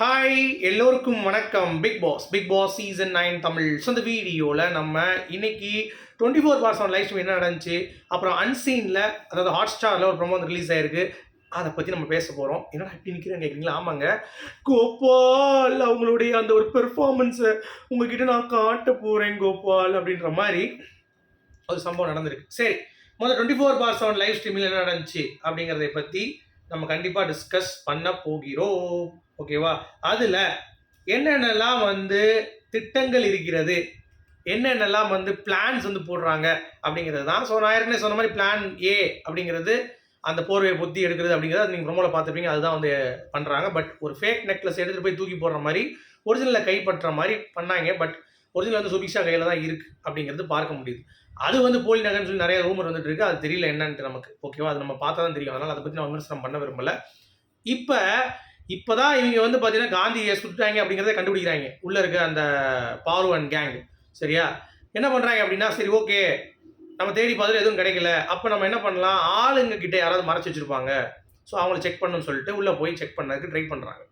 Hi எல்லோருக்கும் வணக்கம். Big Boss Big Boss season nine Tamil. So இந்த வீடியோவில் நம்ம இன்னைக்கு twenty four hours on life என்ன நடந்துச்சு? அப்புறம் அன்சீனில் அதாவது ஹாட் ஸ்டாரில் ஒரு ப்ரொமோ வந்து ரிலீஸ் ஆயிருக்கு. அதை பற்றி நம்ம பேச போகிறோம் என்னடா இப்படி நிற்கிறேன் கேட்குறீங்களா ஆமாங்க. கோபால் அவங்களுடைய அந்த ஒரு பெர்ஃபார்மன்ஸை உங்ககிட்ட நான் காட்ட போகிறேன் கோபால் அப்படின்ற மாதிரி ஒரு சம்பவம் நடந்திருக்கு. சரி முதல்ல twenty four hours on live ஸ்ட்ரீமில் என்ன நடந்துச்சு அப்படிங்கிறத பற்றி நம்ம கண்டிப்பாக டிஸ்கஸ் பண்ண போகிறோம். ஓகேவா? அதில் என்னென்னலாம் வந்து திட்டங்கள் இருக்கிறது? என்னென்னலாம் வந்து பிளான்ஸ் வந்து போடுறாங்க? அப்படிங்கிறது தான். ஸோ நான் ஏற்கனவே சொன்ன மாதிரி பிளான் ஏ அப்படிங்கிறது அந்த போர்வையை பொத்தி எடுக்கிறது அப்படிங்கிறது நீங்கள் ரொம்ப பார்த்துருப்பீங்க. அதுதான் வந்து பண்ணுறாங்க பட் ஒரு ஃபேக் நெக்லஸ் எடுத்துகிட்டு போய் தூக்கி போடுற மாதிரி ஒரிஜினலில் கைப்பற்ற மாதிரி பண்ணாங்க. பட் ஒரிஜினல் வந்து சுபிக்ஷா கையில் தான் இருக்குது அப்படிங்கிறது பார்க்க முடியுது. அது வந்து போலி நகர்னு சொல்லி நிறைய ரூமர் வந்துட்டு இருக்கு. அது தெரியல என்னன்ட்டு நமக்கு. ஓகேவா? அது நம்ம பார்த்தா தான் தெரியும். அதனால் அதை பற்றி நான் விமர்சனம் பண்ண விரும்பல. இப்போ இப்போ தான் இவங்க வந்து பார்த்தீங்கன்னா காந்தியை சுட்டுட்டாங்க அப்படிங்கிறத கண்டுபிடிக்கிறாங்க. உள்ளே இருக்க அந்த பார்வன் கேங் சரியா? என்ன பண்ணுறாங்க அப்படின்னா சரி ஓகே நம்ம தேடி பார்த்துட்டு எதுவும் கிடைக்கல. அப்போ நம்ம என்ன பண்ணலாம்? ஆளுங்க கிட்டே யாராவது மறைச்சி வச்சிருப்பாங்க. ஸோ அவங்கள செக் பண்ணணும்னு சொல்லிட்டு உள்ளே போய் செக் பண்ணதுக்கு ட்ரை பண்ணுறாங்க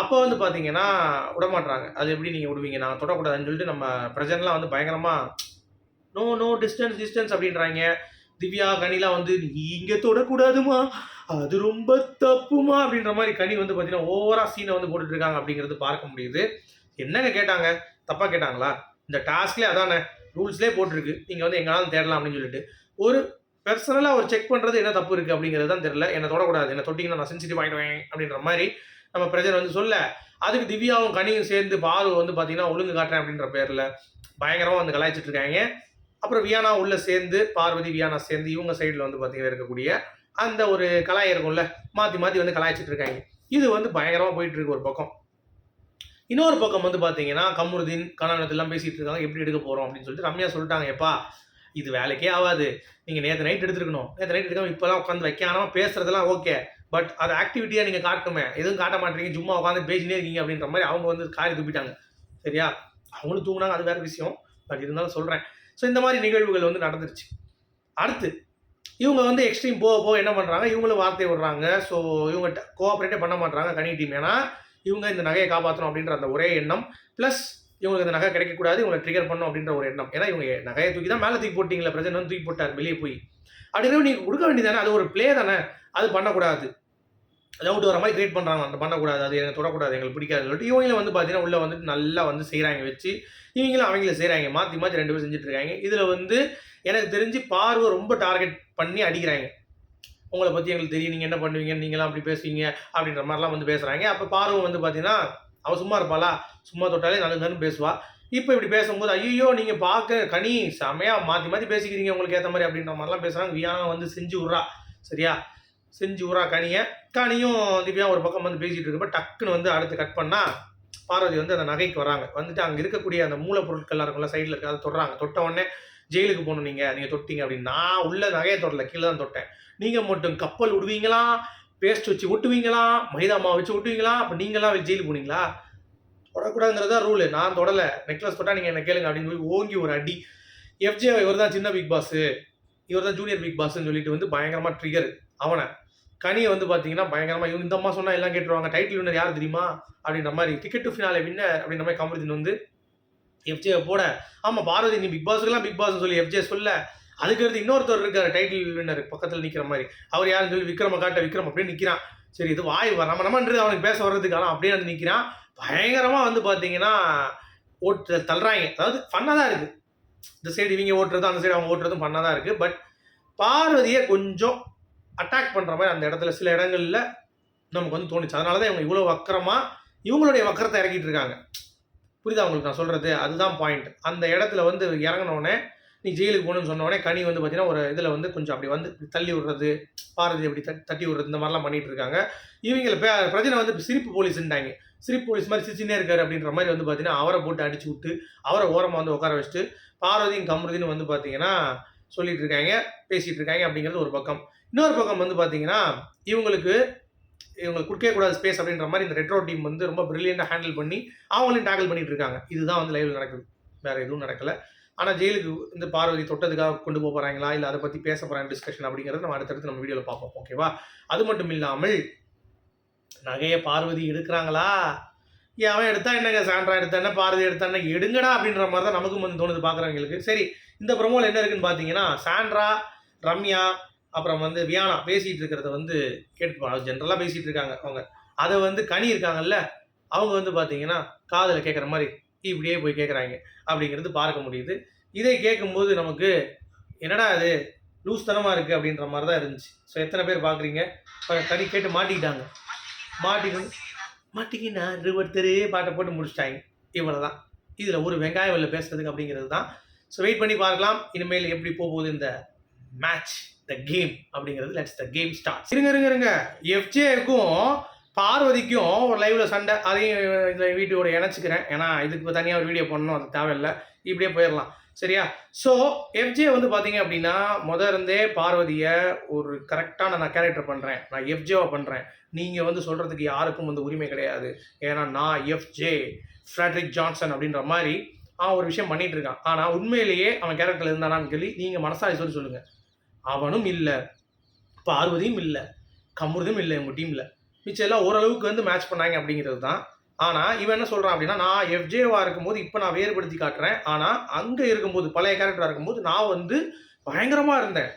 அப்போ வந்து பார்த்தீங்கன்னா விடமாட்றாங்க. அது எப்படி நீங்கள் விடுவீங்க? நான் தொடக்கூடாதுன்னு சொல்லிட்டு நம்ம பிரஜன்லாம் வந்து பயங்கரமாக நோ நோ டிஸ்டன்ஸ் டிஸ்டன்ஸ் அப்படின்றாங்க. திவ்யா கனிலாம் வந்து நீ இங்கே தொடக்கூடாதுமா அது ரொம்ப தப்புமா அப்படின்ற மாதிரி கனி வந்து பார்த்தீங்கன்னா ஓவரா சீனை வந்து போட்டுட்டு இருக்காங்க அப்படிங்கிறது பார்க்க முடியுது. என்னங்க கேட்டாங்க? தப்பாக கேட்டாங்களா? இந்த டாஸ்க்லேயே அதானே ரூல்ஸ்லேயே போட்டிருக்கு. நீங்கள் வந்து எங்கேனாலும் தேடலாம் அப்படின்னு சொல்லிட்டு. ஒரு பர்சனலாக ஒரு செக் பண்ணுறது என்ன தப்பு இருக்குது அப்படிங்கிறது தான் தெரியல. என்னை தொடக்கூடாது. என்னை தொட்டிங்கன்னா நான் சென்சிட்டிவ் ஆகிடுவேன் அப்படின்ற மாதிரி நம்ம பிரஜன் வந்து சொல்ல அதுக்கு திவ்யாவும் கனியும் சேர்ந்து பாரு வந்து பார்த்தீங்கன்னா ஒழுங்கு காட்டுறேன் அப்படின்ற பேரில் பயங்கரமாக வந்து கலாய்ச்சிட்டு இருக்காங்க அப்புறம் வியானா உள்ளே சேர்ந்து பார்வதி வியானா சேர்ந்து இவங்க சைடில் வந்து பார்த்தீங்கன்னா இருக்கக்கூடிய அந்த ஒரு கலாய் இருக்கும்ல மாற்றி மாற்றி வந்து கலாய்ச்சிட்டு இருக்காங்க. இது வந்து பயங்கரமாக போயிட்டு இருக்கு ஒரு பக்கம். இன்னொரு பக்கம் வந்து பார்த்தீங்கன்னா கமருதீன் கனகனத்தெல்லாம் பேசிட்டு இருக்காங்க எப்படி எடுக்க போகிறோம் அப்படின்னு சொல்லிட்டு ரம்யா சொல்லிட்டாங்க எப்பா இது வேலைக்கே ஆகாது. நீங்கள் நேற்று நைட் எடுத்துருக்கணும். நேற்று நைட் எடுக்காமல் இப்போலாம் உட்காந்து வைக்காம பேசுகிறதுலாம் ஓகே பட் அது ஆக்டிவிட்டியாக நீங்கள் காட்டுமே எதுவும் காட்ட மாட்டீங்க சும்மா உட்காந்து பேசினே இருக்கீங்க அப்படின்ற மாதிரி அவங்க வந்து காரி துப்பிட்டாங்க. சரியா? அவங்களும் தூங்கினாங்க அது வேறு விஷயம். பட் இருந்தாலும் சொல்கிறேன் ஸோ இந்த மாதிரி நிகழ்வுகள் வந்து நடந்துருச்சு. அடுத்து இவங்க வந்து எக்ஸ்ட்ரீம் போக போக என்ன பண்ணுறாங்க இவங்களும் வார்த்தை விடுறாங்க. ஸோ இவங்க கோஆப்ரேட்டே பண்ண மாட்டாங்க கனி டீம் ஏன்னா இவங்க இந்த நகையை காப்பாற்றணும் அப்படின்ற அந்த ஒரே எண்ணம். ப்ளஸ் இவங்களுக்கு இந்த நகை கிடைக்கக்கூடாது. இவங்களை ட்ரிகர் பண்ணணும் அப்படின்ற ஒரு எண்ணம். ஏன்னா இவங்க நகையை தூக்கி தான் மேலே தூக்கி போட்டிங்களா பிரச்சனை வந்து தூக்கி போட்டார் வெளியே போய். அப்படிங்கிறவங்க நீங்கள் கொடுக்க வேண்டியதானே அது ஒரு ப்ளே தானே. அது பண்ணக்கூடாது. டவுட் வர மாதிரி கிரியேட் பண்ணுறாங்க அந்த பண்ணக்கூடாது அது எனக்கு தொடக்கூடாது எங்களுக்கு பிடிக்காதுன்னு சொல்லிட்டு இவங்களும் வந்து பார்த்தீங்கன்னா உள்ளே வந்துட்டு நல்லா வந்து செய்கிறாங்க வச்சு இவங்களும் அவங்கள செய்கிறாங்க மாற்றி மாற்றி ரெண்டு பேரும் செஞ்சுட்டு இருக்காங்க இதில் வந்து எனக்கு தெரிஞ்சு பார்வை ரொம்ப டார்கெட் பண்ணி அடிக்கிறாங்க. உங்களை பற்றி எங்களுக்கு தெரியும். நீங்கள் என்ன பண்ணுவீங்க? நீங்களாம் அப்படி பேசுவீங்க அப்படின்ற மாதிரிலாம் வந்து பேசுகிறாங்க அப்போ பார்வை வந்து பார்த்தீங்கன்னா அவள் சும்மா இருப்பாளா? சும்மா தொட்டாலே நல்லதுன்னு பேசுவா. இப்போ இப்படி பேசும்போது ஐயோ நீங்கள் பார்க்க கனி செமையாக மாற்றி மாற்றி பேசிக்கிறீங்க உங்களுக்கு ஏற்ற மாதிரி அப்படின்ற மாதிரிலாம் பேசுகிறாங்க வியானா வந்து செஞ்சு விட்றா. சரியா? செஞ்சு ஊரா கனியை. கனியும் திவ்யா ஒரு பக்கம் வந்து பேசிகிட்டு இருக்கப்ப டக்குன்னு வந்து அடுத்து கட் பண்ணால் பார்வதி வந்து அந்த நகைக்கு வராங்க. வந்துட்டு அங்கே இருக்கக்கூடிய அந்த மூலப்பொருட்கள்லாம் இருக்கும்ல சைடில் இருக்க அதை தொடுறாங்க. தொட்ட உடனே ஜெயிலுக்கு போகணும் நீங்கள் நீங்கள் தொட்டிங்க அப்படின்னு. நான் உள்ள நகையை தொடல கீழே தான் தொட்டேன். நீங்கள் மட்டும் கப்பல் விடுவீங்களா? பேஸ்ட் வச்சு ஒட்டுவீங்களா மைதா மாவு வச்சு ஒட்டுவீங்களா அப்போ நீங்களாம் ஜெயிலுக்கு போனீங்களா? தொடக்கூடாதுங்கிறதா ரூலு நான் தொடலை. நெக்லஸ் தொட்டா நீங்கள் என்ன கேளுங்க அப்படின்னு சொல்லி ஓங்கி ஒரு அடி. எஃப்ஜே இவர் தான் சின்ன பிக் பாஸ் இவர் தான் ஜூனியர் பிக் பாஸ்ன்னு சொல்லிட்டு வந்து பயங்கரமாக ட்ரிகர் அவனை. கனியை வந்து பார்த்தீங்கன்னா பயங்கரமாக இவங்க இந்த அம்மா சொன்னால் எல்லாம் கேட்டுருவாங்க. டைட்டில் வின்னர் யார் தெரியுமா? அப்படின்ற மாதிரி டிக்கெட் டு ஃபினாலே வின்னர் அப்படின்ற மாதிரி கமருதீன் வந்து எஃப்ஜே போட. ஆமாம் பார்வதி நீ பிக் பாஸுக்கெல்லாம் பிக் பாஸ் சொல்லி எஃப்ஜே சொல்ல. அதுக்கடுத்து இன்னொருத்தர் இருக்கார் டைட்டில் வின்னர் பக்கத்தில் நிற்கிற மாதிரி. அவர் யாருன்னு சொல்லி விக்ரம காட்ட விக்ரம் அப்படியே நிற்கிறான் சரி இது வாய் வர நம்ம நம்மன்றது அவனுக்கு பேச வர்றதுக்கு. ஆனால் அப்படியே வந்து நிற்கிறான் பயங்கரமாக வந்து பார்த்தீங்கன்னா ஓட்டு தள்ளுறாங்க. அதாவது ஃபன்னாக தான் இருக்குது இந்த சைடு இவங்க ஓட்டுறதும் அந்த சைடு அவங்க ஓட்டுறதும் ஃபன்னாக தான் இருக்குது பட் பார்வதியை கொஞ்சம் அட்டாக் பண்ணுற மாதிரி அந்த இடத்துல சில இடங்களில் நமக்கு வந்து தோணுச்சு. அதனால தான் இவங்க இவ்வளோ வக்கரமாக இவங்களுடைய வக்கரத்தை இறக்கிட்டு இருக்காங்க. புரியுதா உங்களுக்கு நான் சொல்கிறது அதுதான் பாயிண்ட் அந்த இடத்துல வந்து இறங்கினோடனே நீ ஜெயிலுக்கு போகணும்னு சொன்னோடனே கனி வந்து பார்த்தீங்கன்னா ஒரு இதில் வந்து கொஞ்சம் அப்படி வந்து தள்ளி விடுறது பாரதி அப்படி தட்டி விடுறது இந்த மாதிரிலாம் பண்ணிட்டு இருக்காங்க. இவங்களை பே பிரச்சனை வந்து சிரிப்பு போலீஸ்ன்றாங்க சிரிப்பு போலீஸ் மாதிரி சிரிச்சுனே இருக்காரு அப்படின்ற மாதிரி வந்து பார்த்தீங்கன்னா அவரை போட்டு அடிச்சு விட்டு அவரை ஓரமாக வந்து உட்கார வச்சுட்டு பார்வதியும் கமருதின்னு வந்து பார்த்தீங்கன்னா சொல்லிட்டு இருக்காங்க பேசிட்டு இருக்காங்க அப்படிங்கிறது ஒரு பக்கம். இன்னொரு பக்கம் வந்து பார்த்தீங்கன்னா இவங்களுக்கு இவங்களுக்கு கொடுக்கவே கூடாது ஸ்பேஸ் அப்படின்ற மாதிரி இந்த ரெட்ரோ டீம் வந்து ரொம்ப பிரில்லியண்டாக ஹேண்டில் பண்ணி அவங்களையும் டேக்கிள் பண்ணிட்டு இருக்காங்க இதுதான் வந்து லைவில் நடக்குது. வேற எதுவும் நடக்கல. ஆனால் ஜெயிலுக்கு இந்த பார்வதி தொட்டதுக்காக கொண்டு போக போகிறாங்களா இல்லை அதை பற்றி பேச போகிறாங்க டிஸ்கஷன் அப்படிங்கிறத நம்ம அடுத்தடுத்து நம்ம வீடியோவில் பார்ப்போம். ஓகேவா அது மட்டும் இல்லாமல் நகையை பார்வதி எடுக்கிறாங்களா? அவன் எடுத்தா என்னங்க சாண்ட்ரா எடுத்தா என்ன பாரதி எடுத்தா என்ன எடுங்கடா அப்படின்ற மாதிரி தான் நமக்கும் வந்து தோணுது பார்க்குறவங்களுக்கு சரி இந்த ப்ரொமோவில் என்ன இருக்குன்னு பார்த்தீங்கன்னா சாண்ட்ரா ரம்யா அப்புறம் வந்து வியானா பேசிகிட்டு இருக்கிறத வந்து கேட்டுப்பாங்க ஜென்ரலாக பேசிகிட்டு இருக்காங்க அவங்க. அதை வந்து கனி இருக்காங்கல்ல அவங்க வந்து பார்த்தீங்கன்னா காதில் கேட்குற மாதிரி இப்படியே போய் கேட்குறாங்க அப்படிங்கிறது பார்க்க முடியுது. இதை கேட்கும்போது நமக்கு என்னடா அது லூஸ்தனமாக இருக்குது அப்படின்ற மாதிரி தான் இருந்துச்சு. ஸோ எத்தனை பேர் பார்க்குறீங்க கனி கேட்டு மாட்டிக்கிட்டாங்க. மாட்டிக்கிட்டு மாட்டிக்கினாரு ஒருத்தரே பாட்டை போட்டு முடிச்சிட்டாங்க. இவ்வளோ தான் இதில் ஒரு வெங்காயம் வெளில பேசுறதுக்கு அப்படிங்கிறது தான். ஸோ வெயிட் பண்ணி பார்க்கலாம். இனிமேல் எப்படி போகுது இந்த மேட்ச் த கேம் அப்படிங்கிறது. லெட்ஸ் த கேம் ஸ்டார்ட் இருங்க இருங்க இருங்க. எஃப்ஜேக்கும் பார்வதிக்கும் ஒரு லைவ்ல சண்டை. அதையும் இந்த வீடியோட இணைச்சிக்கிறேன். ஏன்னா இதுக்கு தனியாக ஒரு வீடியோ பண்ணணும் அது தேவையில்லை. இப்படியே போயிடலாம். சரியா? ஸோ எஃப்ஜே வந்து பார்த்தீங்க அப்படின்னா முத இருந்தே பார்வதியை ஒரு கரெக்டான நான் கேரக்டர் பண்ணுறேன் நான் எஃப்ஜேவை பண்ணுறேன் நீங்கள் வந்து சொல்கிறதுக்கு யாருக்கும் வந்து உரிமை கிடையாது. ஏன்னா நான் எஃப்ஜே ஃப்ரெட்ரிக் ஜான்சன் அப்படின்ற மாதிரி அவன் ஒரு விஷயம் பண்ணிட்டு இருக்கான். ஆனால் உண்மையிலேயே அவன் கேரக்டர் இருந்தானான்னு சொல்லி நீங்கள் மனசாக சொல்லி சொல்லுங்கள் அவனும் இல்லை. பார்வதியும் இல்லை. கமுருதும் இல்லை உங்கள் டீமில் மிச்சம் எல்லாம் ஓரளவுக்கு வந்து மேட்ச் பண்ணாங்க அப்படிங்கிறது தான் ஆனால் இவன் என்ன சொல்கிறான் அப்படின்னா நான் எஃப்ஜேவாக இருக்கும்போது இப்போ நான் வேறுபடுத்தி காட்டுறேன். ஆனால் அங்கே இருக்கும்போது பழைய கேரக்டராக இருக்கும்போது நான் வந்து பயங்கரமாக இருந்தேன்.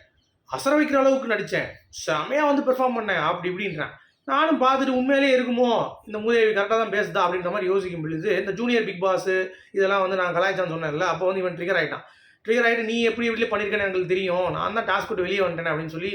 அசர வைக்கிற அளவுக்கு நடித்தேன் செமையாக வந்து பெர்ஃபார்ம் பண்ணேன். அப்படி இப்படின்றேன். நானும் பார்த்துட்டு உண்மையிலே இருக்குமோ? இந்த மூதேவி கரெக்டாக தான் பேசுதா அப்படின்ற மாதிரி யோசிக்கும் பொழுது இந்த ஜூனியர் பிக் பாஸ் இதெல்லாம் வந்து நான் கலாய்ச்சான்னு சொன்னேன்ல அப்போ வந்து இவன் ட்ரிகர் ஆகிட்டான் ட்ரிகர் ஆகிட்டு நீ எப்படி எப்படி பண்ணியிருக்கேன்னு எங்களுக்கு தெரியும். நான் தான் டாஸ்க் விட்டு வெளியே வந்துட்டேன் அப்படின்னு சொல்லி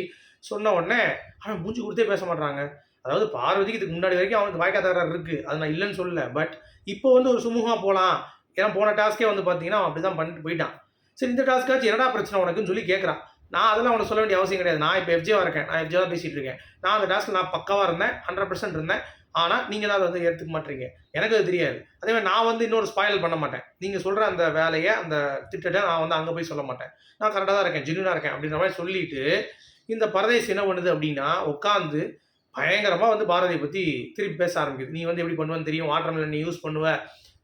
சொன்ன உடனே அவன் மூஞ்சி கொடுத்தே பேச மாட்டாங்க அதாவது பார்வதிக்கு இதுக்கு முன்னாடி வரைக்கும் அவனுக்கு வாய்க்கா தகராறு இருக்குது அது நான் இல்லைன்னு சொல்லல. பட் இப்போ வந்து ஒரு சுமூகமாக போகலாம் ஏன்னா போன டாஸ்க்கே வந்து பார்த்தீங்கன்னா அவன் அப்படி தான் பண்ணிட்டு போயிட்டான். சரி இந்த டாஸ்க்காச்சும் என்னடா பிரச்சனை உனக்குன்னு சொல்லி கேட்குறான் நான் அதெல்லாம் அவனை சொல்ல வேண்டிய அவசியம் கிடையாது. நான் இப்போ எஃப்ஜேவாக இருக்கேன். நான் எஃப்ஜேவாக பேசிகிட்டு இருக்கேன். நான் அந்த டாஸ்க்கு நான் பக்கவாக இருந்தேன். ஹண்ட்ரட் பர்சன்ட் இருந்தேன். ஆனால் நீங்கள் தான் அதை வந்து எடுத்துக்க மாட்டீங்க. எனக்கு அது தெரியாது. அதே மாதிரி நான் வந்து இன்னொரு ஸ்பாயில் பண்ண மாட்டேன். நீங்கள் சொல்கிற அந்த வேலையை அந்த திட்டத்தை நான் வந்து அங்கே போய் சொல்ல மாட்டேன். நான் கரெக்டாக தான் இருக்கேன். ஜென்யூனாக இருக்கேன் அப்படின்ற மாதிரி சொல்லிட்டு இந்த பரதேசி என்ன பண்ணுது அப்படின்னா உட்காந்து பயங்கரமாக வந்து பாரதியை பற்றி திருப்பி பேச ஆரம்பிக்குது. நீ வந்து எப்படி பண்ணுவேன்னு தெரியும்? வாட்டர் நீ யூஸ் பண்ணுவ?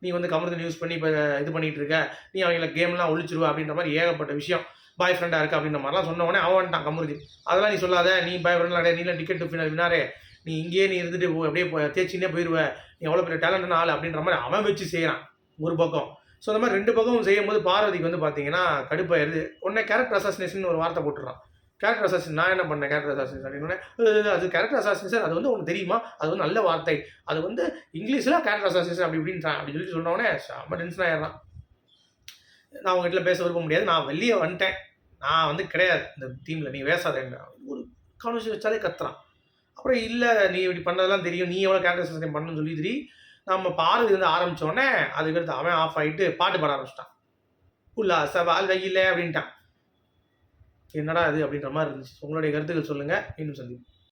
நீ வந்து கமர்தன் யூஸ் பண்ணி இப்போ இது பண்ணிட்டு இருக்க? நீ அவங்கள கேம்லாம் ஒழிச்சிருவ? அப்படின்ற மாதிரி ஏகப்பட்ட விஷயம் பாய் ஃப்ரெண்டாக இருக்கு அப்படின்ற மாதிரிலாம் சொன்ன உடனே அவன் வந்துட்டான் கமருதி அதெல்லாம் நீ சொல்லாத. நீ பாய் ஃப்ரெண்ட்லாம் கிடையாது நீலாம் டிக்கெட் ஃபினர் வினாரே நீ இங்கேயே நீ இருந்துட்டு அப்படியே தேய்ச்சின்னே தேய்ச்சினே போயிடுவ நீ எவ்வளோ பெரிய டேலண்டான ஆள் அப்படின்ற மாதிரி அவன் வச்சு செய்கிறான் ஒரு பக்கம். ஸோ அந்த மாதிரி ரெண்டு பக்கமும் செய்யும்போது பார்வதிக்கு வந்து பார்த்தீங்கன்னா கடுப்பாயிருது. உடனே கேரக்டர் அசாசினேஷன் ஒரு வார்த்தை போட்டுறான் கேரக்டர் அசாசின் நான் என்ன பண்ணேன்? கேரக்டர் அசாசின் அப்படின்னு அது கேரக்டர் அசாசினேஷன் அது வந்து உனக்கு தெரியுமா? அது வந்து நல்ல வார்த்தை. அது வந்து இங்கிலீஷில் கேரக்டர் அசாசின் அப்படி இப்படின்றான். அப்படி சொல்லி சொன்னோடனே செம்ம டென்ஷன் ஆயிடுறான். நான் உங்ககிட்ட பேச விரும்ப முடியாது. நான் வெளியே வந்துட்டேன். நான் வந்து கிடையாது. இந்த டீமில் நீ பேசாத ஒரு கான்வர்சேஷன் வச்சாலே கத்துறான். அப்புறம் இல்லை நீ இப்படி பண்ணதெல்லாம் தெரியும். நீ எவ்வளோ கேரக்டர் அசாசின் பண்ணணும்னு சொல்லி தெரியும் நம்ம பார்வதி வந்து ஆரம்பித்தோடனே அதுக்கடுத்து அவன் ஆஃப் ஆகிட்டு பாட்டு பாட ஆரம்பிச்சிட்டான். உல்லாச வாழ்வையில் அப்படின்ட்டான். என்னடா அது அப்படின்ற மாதிரி இருந்துச்சு. உங்களுடைய கருத்துக்கள் சொல்லுங்கள் இன்னும் சந்திப்போம்.